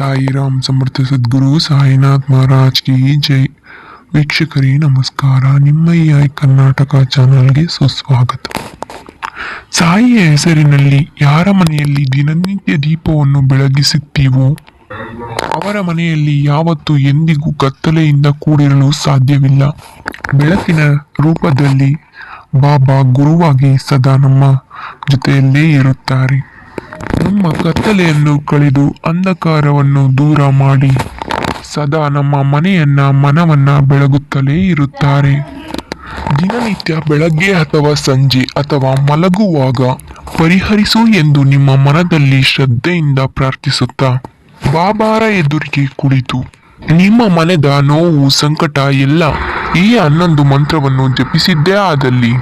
ಸಾಯಿರಾಮ್ ಸಮರ್ಥ ಸದ್ಗುರು ಸಾಯಿನಾಥ್ ಮಹಾರಾಜ್ ಕಿ ಜೈ. ವೀಕ್ಷಕರೇ, ನಮಸ್ಕಾರ. ನಿಮ್ಮ ಈ ಐ ಕರ್ನಾಟಕ ಚಾನಲ್ಗೆ ಸುಸ್ವಾಗತ. ಸಾಯಿಯ ಹೆಸರಿನಲ್ಲಿ ಯಾರ ಮನೆಯಲ್ಲಿ ದಿನನಿತ್ಯ ದೀಪವನ್ನು ಬೆಳಗಿಸುತ್ತೀವೋ, ಅವರ ಮನೆಯಲ್ಲಿ ಯಾವತ್ತೂ ಎಂದಿಗೂ ಕತ್ತಲೆಯಿಂದ ಕೂಡಿರಲು ಸಾಧ್ಯವಿಲ್ಲ. ಬೆಳಕಿನ ರೂಪದಲ್ಲಿ ಬಾಬಾ ಗುರುವಾಗಿ ಸದಾ ನಮ್ಮ ಜೊತೆಯಲ್ಲೇ ಇರುತ್ತಾರೆ. ನಮ್ಮ ಕತ್ತಲೆಯನ್ನು ಕಳೆದು ಅಂಧಕಾರವನ್ನು ದೂರ ಮಾಡಿ, ಸದಾ ನಮ್ಮ ಮನೆಯನ್ನ ಮನವನ್ನ ಬೆಳಗುತ್ತಲೇ ಇರುತ್ತಾರೆ. ದಿನನಿತ್ಯ ಬೆಳಗ್ಗೆ ಅಥವಾ ಸಂಜೆ ಅಥವಾ ಮಲಗುವಾಗ ಪರಿಹರಿಸು ಎಂದು ನಿಮ್ಮ ಮನದಲ್ಲಿ ಶ್ರದ್ಧೆಯಿಂದ ಪ್ರಾರ್ಥಿಸುತ್ತಾ, ಬಾಬಾರ ಎದುರಿಗೆ ಕುಳಿತು, ನಿಮ್ಮ ಮನೆದ ನೋವು, ಸಂಕಟ ಎಲ್ಲ ಈ ಹನ್ನೊಂದು ಮಂತ್ರವನ್ನು ಜಪಿಸಿದ್ದೇ ಆದಲ್ಲಿ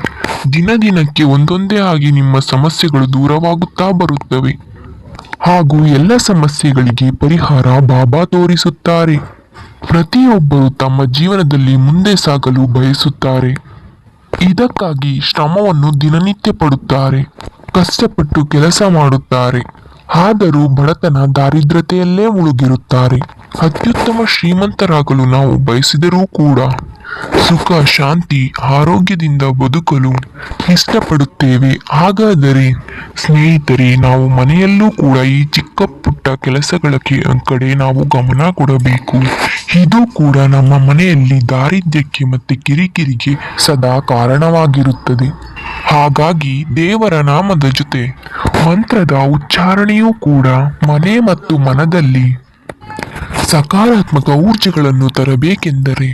ದಿನ ದಿನಕ್ಕೆ ಒಂದೊಂದೇ ಆಗಿ ನಿಮ್ಮ ಸಮಸ್ಯೆಗಳು ದೂರವಾಗುತ್ತಾ ಬರುತ್ತವೆ. ಹಾಗೂ ಎಲ್ಲ ಸಮಸ್ಯೆಗಳಿಗೆ ಪರಿಹಾರ ಬಾಬಾ ತೋರಿಸುತ್ತಾರೆ. ಪ್ರತಿಯೊಬ್ಬರು ತಮ್ಮ ಜೀವನದಲ್ಲಿ ಮುಂದೆ ಸಾಗಲು ಬಯಸುತ್ತಾರೆ. ಇದಕ್ಕಾಗಿ ಶ್ರಮವನ್ನು ದಿನನಿತ್ಯ ಪಡುತ್ತಾರೆ. ಕಷ್ಟಪಟ್ಟು ಕೆಲಸ ಮಾಡುತ್ತಾರೆ. ಆದರೂ ಬಡತನ ದಾರಿದ್ರತೆಯಲ್ಲೇ ಮುಳುಗಿರುತ್ತಾರೆ. ಅತ್ಯುತ್ತಮ ಶ್ರೀಮಂತರಾಗಲು ನಾವು ಬಯಸಿದರೂ ಕೂಡ ಸುಖ, ಶಾಂತಿ, ಆರೋಗ್ಯದಿಂದ ಬದುಕಲು ಇಷ್ಟಪಡುತ್ತೇವೆ. ಹಾಗಾದರೆ ಸ್ನೇಹಿತರೆ, ನಾವು ಮನೆಯಲ್ಲೂ ಕೂಡ ಈ ಚಿಕ್ಕ ಪುಟ್ಟ ಕೆಲಸಗಳ ಕಡೆ ನಾವು ಗಮನ ಕೊಡಬೇಕು. ಇದು ಕೂಡ ನಮ್ಮ ಮನೆಯಲ್ಲಿ ದಾರಿದ್ರ್ಯಕ್ಕೆ ಮತ್ತು ಕಿರಿಕಿರಿಗೆ ಸದಾ ಕಾರಣವಾಗಿರುತ್ತದೆ. ಹಾಗಾಗಿ ದೇವರ ನಾಮದ ಜೊತೆ ಮಂತ್ರದ ಉಚ್ಚಾರಣೆಯೂ ಕೂಡ ಮನೆ ಮತ್ತು ಮನದಲ್ಲಿ ಸಕಾರಾತ್ಮಕ ಊರ್ಜೆಗಳನ್ನು ತರಬೇಕೆಂದರೆ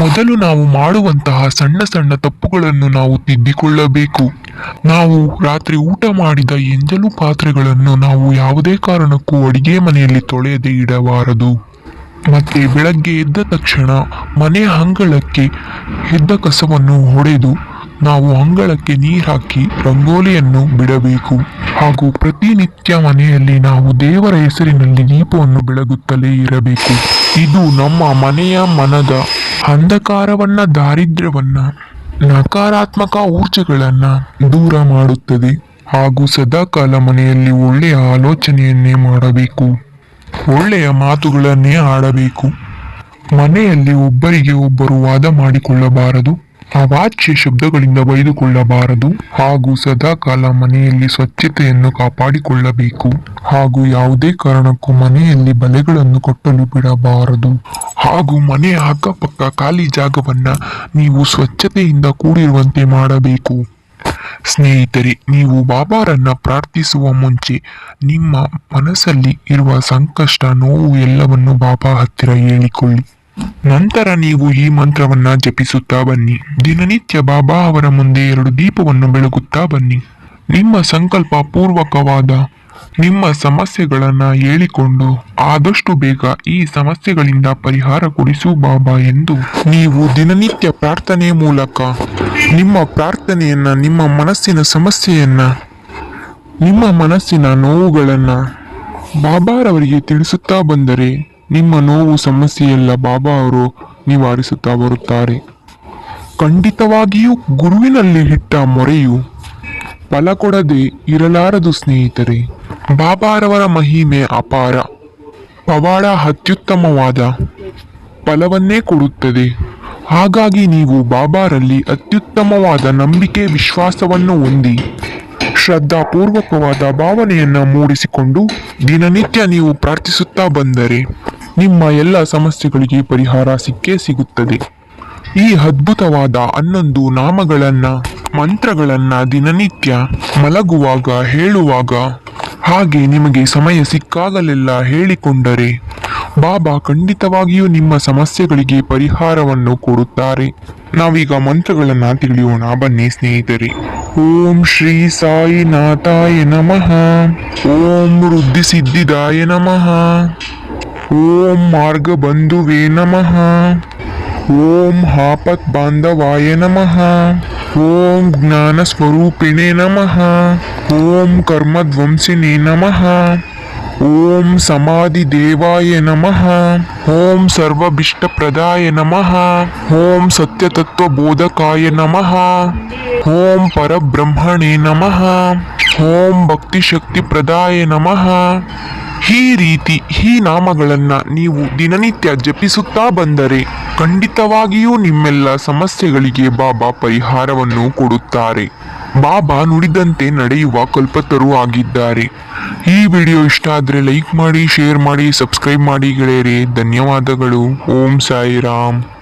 ಮೊದಲು ನಾವು ಮಾಡುವಂತಹ ಸಣ್ಣ ಸಣ್ಣ ತಪ್ಪುಗಳನ್ನು ನಾವು ತಿದ್ದಿಕೊಳ್ಳಬೇಕು. ನಾವು ರಾತ್ರಿ ಊಟ ಮಾಡಿದ ಎಂಜಲು ಪಾತ್ರೆಗಳನ್ನು ನಾವು ಯಾವುದೇ ಕಾರಣಕ್ಕೂ ಅಡಿಗೆ ಮನೆಯಲ್ಲಿ ತೊಳೆಯದೆ ಇಡಬಾರದು. ಮತ್ತೆ ಬೆಳಗ್ಗೆ ಎದ್ದ ತಕ್ಷಣ ಮನೆ ಅಂಗಳಕ್ಕೆ ಎದ್ದ ಕಸವನ್ನು ಹೊಡೆದು ನಾವು ಅಂಗಳಕ್ಕೆ ನೀರು ಹಾಕಿ ರಂಗೋಲಿಯನ್ನು ಬಿಡಬೇಕು. ಹಾಗೂ ಪ್ರತಿನಿತ್ಯ ಮನೆಯಲ್ಲಿ ನಾವು ದೇವರ ಹೆಸರಿನಲ್ಲಿ ದೀಪವನ್ನು ಬೆಳಗುತ್ತಲೇ ಇರಬೇಕು. ಇದು ನಮ್ಮ ಮನೆಯ ಮನದ ಅಂಧಕಾರವನ್ನ, ದಾರಿದ್ರ್ಯವನ್ನ, ನಕಾರಾತ್ಮಕ ಊರ್ಜೆಗಳನ್ನ ದೂರ ಮಾಡುತ್ತದೆ ಹಾಗೂ ಸದಾಕಾಲ ಮನೆಯಲ್ಲಿ ಒಳ್ಳೆಯ ಆಲೋಚನೆಯನ್ನೇ ಮಾಡಬೇಕು. ಒಳ್ಳೆಯ ಮಾತುಗಳನ್ನೇ ಆಡಬೇಕು. ಮನೆಯಲ್ಲಿ ಒಬ್ಬರಿಗೆ ಒಬ್ಬರು ವಾದ ಮಾಡಿಕೊಳ್ಳಬಾರದು. ಅವಾಚ್ಯ ಶಬ್ದಗಳಿಂದ ಬೈದುಕೊಳ್ಳಬಾರದು ಹಾಗೂ ಸದಾಕಾಲ ಮನೆಯಲ್ಲಿ ಸ್ವಚ್ಛತೆಯನ್ನು ಕಾಪಾಡಿಕೊಳ್ಳಬೇಕು. ಹಾಗೂ ಯಾವುದೇ ಕಾರಣಕ್ಕೂ ಮನೆಯಲ್ಲಿ ಬಲೆಗಳನ್ನು ಕೊಟ್ಟಲು ಬಿಡಬಾರದು. ಹಾಗೂ ಮನೆಯ ಅಕ್ಕಪಕ್ಕ ಖಾಲಿ ಜಾಗವನ್ನ ನೀವು ಸ್ವಚ್ಛತೆಯಿಂದ ಕೂಡಿರುವಂತೆ ಮಾಡಬೇಕು. ಸ್ನೇಹಿತರೆ, ನೀವು ಬಾಬಾರನ್ನ ಪ್ರಾರ್ಥಿಸುವ ಮುಂಚೆ ನಿಮ್ಮ ಮನಸ್ಸಲ್ಲಿ ಇರುವ ಸಂಕಷ್ಟ, ನೋವು ಎಲ್ಲವನ್ನು ಬಾಬಾ ಹತ್ತಿರ ಹೇಳಿಕೊಳ್ಳಿ. ನಂತರ ನೀವು ಈ ಮಂತ್ರವನ್ನ ಜಪಿಸುತ್ತಾ ಬನ್ನಿ. ದಿನನಿತ್ಯ ಬಾಬಾ ಅವರ ಮುಂದೆ ಎರಡು ದೀಪವನ್ನು ಬೆಳಗುತ್ತಾ ಬನ್ನಿ. ನಿಮ್ಮ ಸಂಕಲ್ಪ ಪೂರ್ವಕವಾದ ನಿಮ್ಮ ಸಮಸ್ಯೆಗಳನ್ನ ಹೇಳಿಕೊಂಡು ಆದಷ್ಟು ಬೇಗ ಈ ಸಮಸ್ಯೆಗಳಿಂದ ಪರಿಹಾರ ಕೊಡಿಸು ಬಾಬಾ ಎಂದು ನೀವು ದಿನನಿತ್ಯ ಪ್ರಾರ್ಥನೆ ಮೂಲಕ ನಿಮ್ಮ ಪ್ರಾರ್ಥನೆಯನ್ನ, ನಿಮ್ಮ ಮನಸ್ಸಿನ ಸಮಸ್ಯೆಯನ್ನ, ನಿಮ್ಮ ಮನಸ್ಸಿನ ನೋವುಗಳನ್ನ ಬಾಬಾರವರಿಗೆ ತಿಳಿಸುತ್ತಾ ಬಂದರೆ ನಿಮ್ಮ ನೋವು ಸಮಸ್ಯೆಯೆಲ್ಲ ಬಾಬಾ ಅವರು, ನಿವಾರಿಸುತ್ತಾ ಬರುತ್ತಾರೆ. ಖಂಡಿತವಾಗಿಯೂ ಗುರುವಿನಲ್ಲಿ ಇಟ್ಟ ಮೊರೆಯು ಫಲ ಕೊಡದೆ ಇರಲಾರದು ಸ್ನೇಹಿತರೆ. ಬಾಬಾರವರ ಮಹಿಮೆ ಅಪಾರ. ಪವಾಡ ಅತ್ಯುತ್ತಮವಾದ ಫಲವನ್ನೇ ಕೊಡುತ್ತದೆ. ಹಾಗಾಗಿ ನೀವು ಬಾಬಾರಲ್ಲಿ ಅತ್ಯುತ್ತಮವಾದ ನಂಬಿಕೆ, ವಿಶ್ವಾಸವನ್ನು ಹೊಂದಿ, ಶ್ರದ್ಧಾಪೂರ್ವಕವಾದ ಭಾವನೆಯನ್ನು ಮೂಡಿಸಿಕೊಂಡು ದಿನನಿತ್ಯ ನೀವು ಪ್ರಾರ್ಥಿಸುತ್ತಾ ಬಂದರೆ ನಿಮ್ಮ ಎಲ್ಲ ಸಮಸ್ಯೆಗಳಿಗೆ ಪರಿಹಾರ ಸಿಕ್ಕೇ ಸಿಗುತ್ತದೆ. ಈ ಅದ್ಭುತವಾದ ಹನ್ನೊಂದು ನಾಮಗಳನ್ನು, ಮಂತ್ರಗಳನ್ನು ದಿನನಿತ್ಯ ಮಲಗುವಾಗ, ಹೇಳುವಾಗ ಹಾಗೆ ನಿಮಗೆ ಸಮಯ ಸಿಕ್ಕಾಗಲೆಲ್ಲ ಹೇಳಿಕೊಂಡರೆ ಬಾಬಾ ಖಂಡಿತವಾಗಿಯೂ ನಿಮ್ಮ ಸಮಸ್ಯೆಗಳಿಗೆ ಪರಿಹಾರವನ್ನು ಕೊಡುತ್ತಾರೆ. ನಾವೀಗ ಮಂತ್ರಗಳನ್ನು ತಿಳಿಯೋಣ. ಬನ್ನಿ ಸ್ನೇಹಿತರೆ. ಓಂ ಶ್ರೀ ಸಾಯಿನಾಥಾಯ ನಮಃ. ಓಂ ವೃದ್ಧಿ ಸಿದ್ಧಿದಾಯ ನಮಃ. ಓಂ ಮಾರ್ಗ ಬಂಧುವೇ ನಮಃ ಓಂ ಆಪತ್ ಬಾಂಧವಾಯ ನಮಃ ಓಂ ಜ್ಞಾನ ಸ್ವರೂಪಿಣೆ ನಮಃ ಓಂ ಕರ್ಮಧ್ವಂಸಿನೇ ನಮಃ ಓಂ ಸಮಾಧಿ ದೇವಾಯ ನಮಃ ಓಂ ಸರ್ವಭಿಷ್ಟಪ್ರದಾಯ ನಮಃ ಓಂ ಸತ್ಯತತ್ವ ಬೋಧಕಾಯ ನಮಃ ಓಂ ಪರಬ್ರಹ್ಮಣೇ ನಮಃ ಓಂ ಭಕ್ತಿಶಕ್ತಿ ಪ್ರದಾಯ ನಮಃ ಈ ರೀತಿ ಈ ನಾಮಗಳನ್ನ ನೀವು ದಿನನಿತ್ಯ ಜಪಿಸುತ್ತಾ ಬಂದರೆ ಖಂಡಿತವಾಗಿಯೂ ನಿಮ್ಮೆಲ್ಲ ಸಮಸ್ಯೆಗಳಿಗೆ ಬಾಬಾ ಪರಿಹಾರವನ್ನು ಕೊಡುತ್ತಾರೆ. ಬಾಬಾ ನುಡಿದಂತೆ ನಡೆಯುವ ಕಲ್ಪತರು ಆಗಿದ್ದಾರೆ. ಈ ವಿಡಿಯೋ ಇಷ್ಟ ಆದರೆ ಲೈಕ್ ಮಾಡಿ, ಶೇರ್ ಮಾಡಿ, ಸಬ್ಸ್ಕ್ರೈಬ್ ಮಾಡಿ ಗೆಳೆಯರೆ. ಧನ್ಯವಾದಗಳು. ಓಂ ಸಾಯಿರಾಮ್.